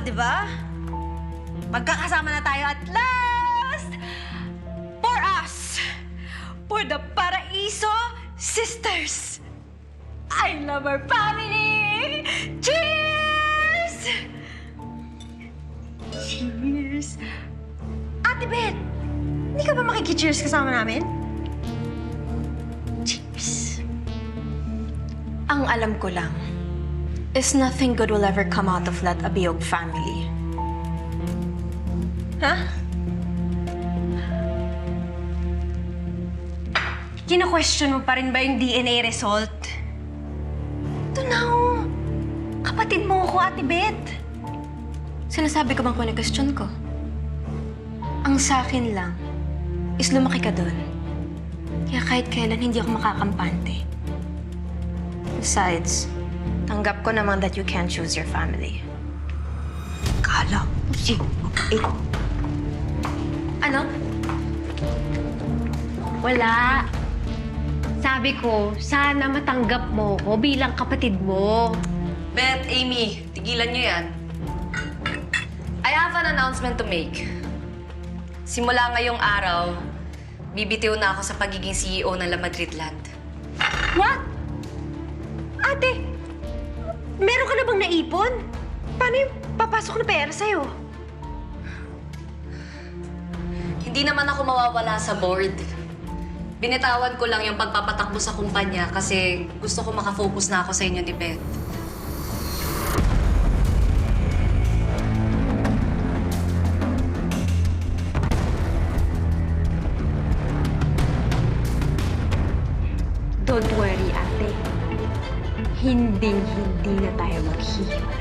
di ba? Magkakasama na tayo at last! For us! For the Paraiso Sisters! I love our family! Cheers! Cheers! Ate Beth, hindi ka ba makikicheers kasama namin? Cheers! Ang alam ko lang is nothing good will ever come out of that Abiog family. Ha? Kino-question mo pa rin ba yung DNA result? Ito na oh. Kapatid mo ako, Ate Beth. Sinasabi ko bang kung question ko? Ang sa akin lang is lumaki ka doon. Kaya kahit kailan hindi ako makakampante. Besides, tanggap ko naman that you can't choose your family. Kala si... Eh, Ano? Wala. Sabi ko, sana matanggap mo ko bilang kapatid mo. Beth, Amy, tigilan niyo yan. I have an announcement to make. Simula ngayong araw, bibitiw na ako sa pagiging CEO ng La Madrid Land. what? Ate, meron ka na bang naipon? Paano yung papasok na pera sa'yo? Hindi naman ako mawawala sa board. Binitawan ko lang yung pagpapatakbo sa kumpanya kasi gusto ko makafocus na ako sa inyo ni Beth. Hinding-hindi na tayo maghihiwalay.